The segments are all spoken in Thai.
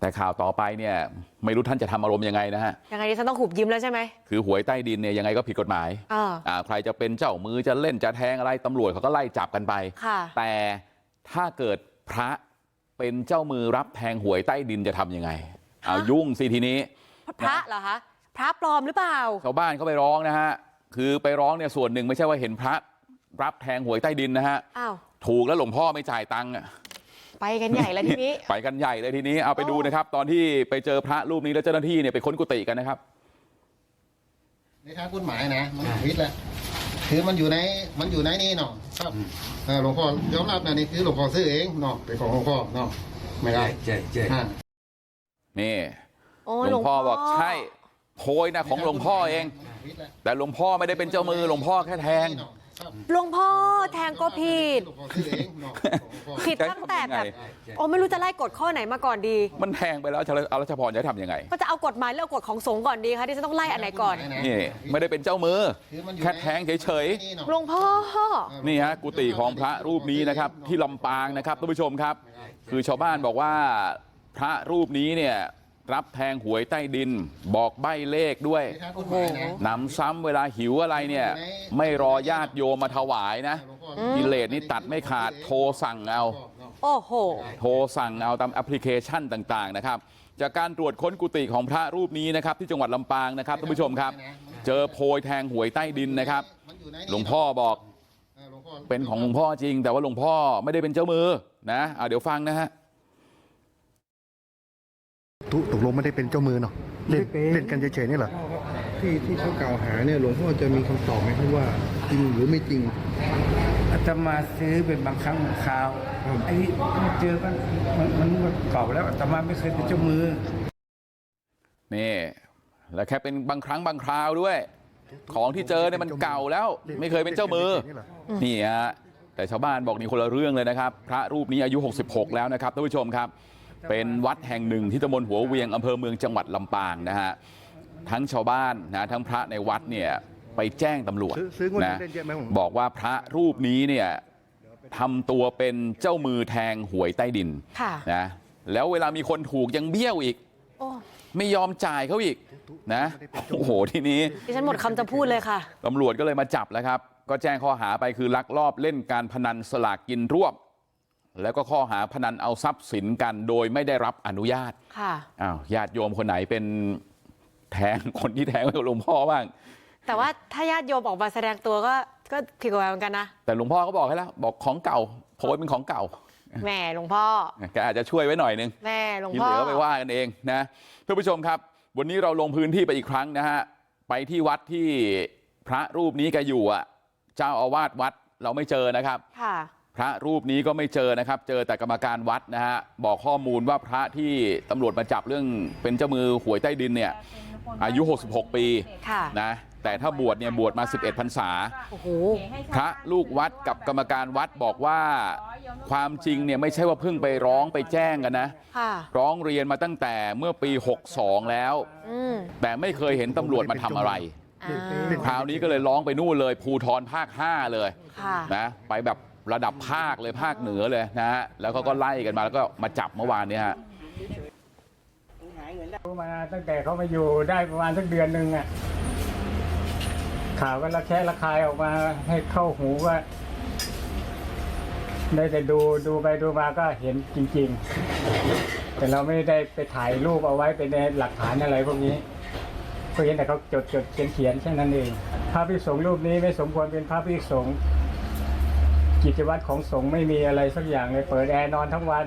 แต่ข่าวต่อไปเนี่ยไม่รู้ท่านจะทำอารมณ์ยังไงนะฮะยังไงดิฉันต้องหุบยิ้มแล้วใช่ไหมคือหวยใต้ดินเนี่ยยังไงก็ผิดกฎหมายเอออ่าใครจะเป็นเจ้ามือจะเล่นจะแทงอะไรตำรวจเขาก็ไล่จับกันไปค่ะแต่ถ้าเกิดพระเป็นเจ้ามือรับแทงหวยใต้ดินจะทำยังไงเอายุ่งสิทีนี้พระเหรอคะพระปลอมหรือเปล่าชาวบ้านเขาไปร้องนะฮะคือไปร้องเนี่ยส่วนหนึ่งไม่ใช่ว่าเห็นพระรับแทงหวยใต้ดินนะฮะอ้าวถูกแล้วหลวงพ่อไม่จ่ายตังค์อะ ไปกันใหญ่แล้วทีนี้ไปกันใหญ่เลยทีนี้เอาไปโอ้ดูนะครับ ตอนที่ไปเจอพระรูปนี้แล้วเจ้าหน้าที่เนี่ยไปค้นกุฏิกันนะครับในทางกฎหมายนะมันผิดแหละคือมันอยู่ในมันอยู่ในนี่เนาะครับเออหลวงพ่อยอมรับนะนี่คือหลวงพ่อซื้อเองเนาะเป็นของหลวงพ่อเนาะไม่ได้ใช่ใช่อ่านี่โอ้หลวงพ่อบอกใช่โพยนะของหลวงพ่อเองผิดแหละแต่หลวงพ่อไม่ได้เป็นเจ้ามือหลวงพ่อแค่แทงเนาะครับ หลวงพ่อแทงก็ผิดหลวงพ่อซื้อเองเนาะของหลวงพ่อผิดตั้งแต่แบบใช่โอ้ไม่รู้จะไล่กฎข้อไหนมาก่อนดี มันแทงไปแล้วเอารัชพรจะทำยังไง ก็จะเอากฎหมายหรือเอากฎของสงฆ์ก่อนดีคะที่ฉันต้องไล่อันไหนก่อน นี่ ไม่ได้เป็นเจ้ามือคือมันอยู่แค่แทงเฉยในนี่เนาะหลวงพ่อๆนี่ฮะกุฏิของพระรูปนี้นะครับ ที่ลำปางนะครับท่านผู้ชมครับ คือชาวบ้านบอกว่าพระรูปนี้เนี่ย รับแทงหวยใต้ดินบอกใบ้เลขด้วยในทางกฎหมายนะหนำซ้ำเวลาหิวอะไรเนี่ยไม่รอญาติโยมมาถวายนะหลวงพ่อกิเลสนี่ตัดไม่ขาดโทรสั่งเอาโอ้โหโทรสั่งเอาตามแอปพลิเคชันต่างๆนะครับจากการตรวจค้นกุฏิของพระรูปนี้นะครับที่จังหวัดลำปางนะครับท่านผู้ชมครับ เจอโพยแทงหวยใต้ดินนะครับมันอยู่ในนี่หลวงพ่อบอกเออหลวงพ่อเป็นของหลวงพ่อจริง แต่ว่าหลวงพ่อไม่ได้เป็นเจ้ามือนะอะเดี๋ยวฟังนะฮะ ตกตกลงไม่ได้เป็นเจ้ามือเนาะเล่นไม่เป็น เล่นกันเฉยๆนี่เหรอที่ที่เขากล่าวหาเนี่ยหลวงพ่อจะมีคำตอบไหมครับว่าจริงหรือไม่จริง อาตมาซื้อเป็นบางครั้งบางคราวไอ้ที่มาเจอมันมันมันมันเก่าแล้วอาตมาไม่เคยเป็นเจ้ามือ นี่แล้วแค่เป็นบางครั้งบางคราวด้วย ของที่เจอเนี่ยมันเก่าแล้ว ไม่เคยเป็นเจ้ามือนี่เหรอนี่ฮะแต่ชาวบ้านบอกนี่คนละเรื่องเลยนะครับ พระรูปนี้อายุ 66 แล้วนะครับท่านผู้ชมครับ เป็นวัดแห่งหนึ่งที่ตำบลหัวเวียงอำเภอเมืองจังหวัดลำปางนะฮะทั้งชาวบ้านนะทั้งพระในวัดเนี่ยไปแจ้งตำรวจซื้อซื้องวดนี้นะเล่นเยอะไหมผมบอกว่าพระรูปนี้เนี่ยทำตัวเป็นเจ้ามือแทงหวยใต้ดินค่ะนะแล้วเวลามีคนถูกยังเบี้ยวอีกโอ้ไม่ยอมจ่ายเขาอีกนะโอ้โหทีนี้ดิฉันหมดคำจะพูดเลยค่ะตำรวจก็เลยมาจับแล้วครับ ก็แจ้งข้อหาไปคือลักลอบเล่นการพนันสลากกินรวบ แล้วก็ข้อหาพนันเอาทรัพย์สินกันโดยไม่ได้รับอนุญาตค่ะอ้าวญาติโยมคนไหนเป็นแทงคนที่แทงไว้กับหลวงพ่อบ้างแต่ว่าถ้าญาติโยมออกมาแสดงตัวก็ก็ผิดกฎหมายเหมือนกันนะแต่หลวงพ่อก็บอกให้แล้วบอกของเก่าโพยเป็นของเก่าแหม่หลวงพ่อแกอาจจะช่วยไว้หน่อยนึงแม่หลวงที่พ่เหอลือไปว่ากันเองนะท่านผู้ชมครับ วันนี้เราลงพื้นที่ไปอีกครั้งนะฮะไปที่วัดที่พระรูปนี้แกอยู่อะ เจ้าอาวาสวัดเราไม่เจอนะครับค่ะ พระรูปนี้ก็ไม่เจอนะครับเจอแต่กรรมการวัดนะฮะบอกข้อมูลว่าพระที่ตำรวจมาจับเรื่องเป็นเจ้ามือหวยใต้ดินเนี่ยอายุ66ปีค่ะนะแต่ถ้าบวชเนี่ยบวชมา11พรรษาโอ้โหพระลูกวัดกับกรรมการวัดบอกว่าความจริงเนี่ยไม่ใช่ว่าเพิ่งไปร้องไปแจ้งกันนะค่ะร้องเรียนมาตั้งแต่เมื่อปี62แล้วอืมแต่ไม่เคยเห็นตำรวจมาทำอะไรอ่าคราวนี้ก็เลยร้องไปนู่นเลยภูทรภาค5เลยค่ะนะไปแบบ ระดับภาคเลยภาคเหนือเลยนะฮะแล้วเขาก็ไล่กันมาแล้วก็มาจับเมื่อวานเนี้ฮะมาตั้งแต่เขามาอยู่ได้ประมาณสักเดือนหนึ่งอะข่าวก็ระแคะระคายออกมาให้เข้าหูว่าได้แต่ดูดูไปดูมาก็เห็นจริง ๆ แต่เราไม่ได้ไปถ่ายรูปเอาไว้เป็นหลักฐานอะไรพวกนี้ก็เห็นแต่เขาจดจดเขียนเขียนแค่นั้นเองพระภิสงฆ์รูปนี้ไม่สมควรเป็นพระภิสงฆ์ กิจวัตรของสงฆ์ไม่มีอะไรสักอย่างเลยเปิดแอร์นอนทั้งวัน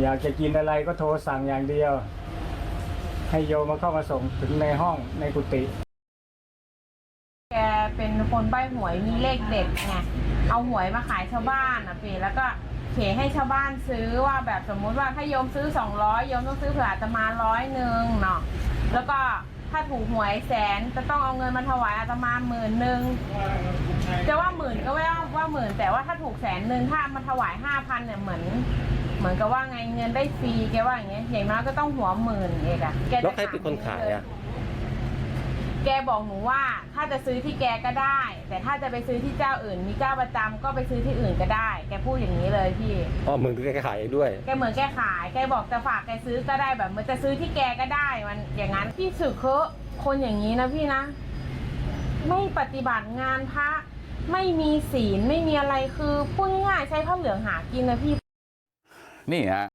อยากจะกินอะไรก็โทรสั่งอย่างเดียว ให้โยมมาเข้ามาส่งถึงในห้องในกุฏิแกเป็นคนใบหวยมีเลขเด็ดไงเอาหวยมาขายชาวบ้านอะปีแล้วก็เขให้ชาวบ้านซื้อว่าแบบสมมุติว่าถ้าโยมซื้อ 200โยมต้องซื้อเผื่ออาตมาร้อยหนึ่งเนาะแล้วก็ ถ้าถูกหวยแสนจะต้องเอาเงินมาถวายอาตมาหมื่นหนึ่งจะว่าหมื่นก็ไม่ว่าว่าหมื่น แต่ว่าถ้าถูกแสนหนึ่งถ้ามาถวายห้าพันเนี่ยเหมือน เหมือนกับว่าไงเงินได้ฟรีแกว่าอย่างเงี้ยอย่างน้อยก็ต้องหัวหมื่นเองอะแกจะแล้วใครเป็นคนขายอะ แกบอกหนูว่าถ้าจะซื้อที่แกก็ได้ แต่ถ้าจะไปซื้อที่เจ้าอื่น มีเจ้าประจำก็ไปซื้อที่อื่นก็ได้ แกพูดอย่างนี้เลยพี่ อ๋อมึงแกขายเองด้วย แกเหมือนแกขาย แกบอกจะฝากแกซื้อก็ได้แบบเหมันจะซื้อที่แกก็ได้ มันอย่างนั้นพี่สึกเคอะคนอย่างนี้นะพี่นะ ไม่ปฏิบัติงานพระไม่มีศีลไม่มีอะไรคือพูดง่ายๆใช้ผ้าเหลืองหากินนะพี่ นี่ฮะ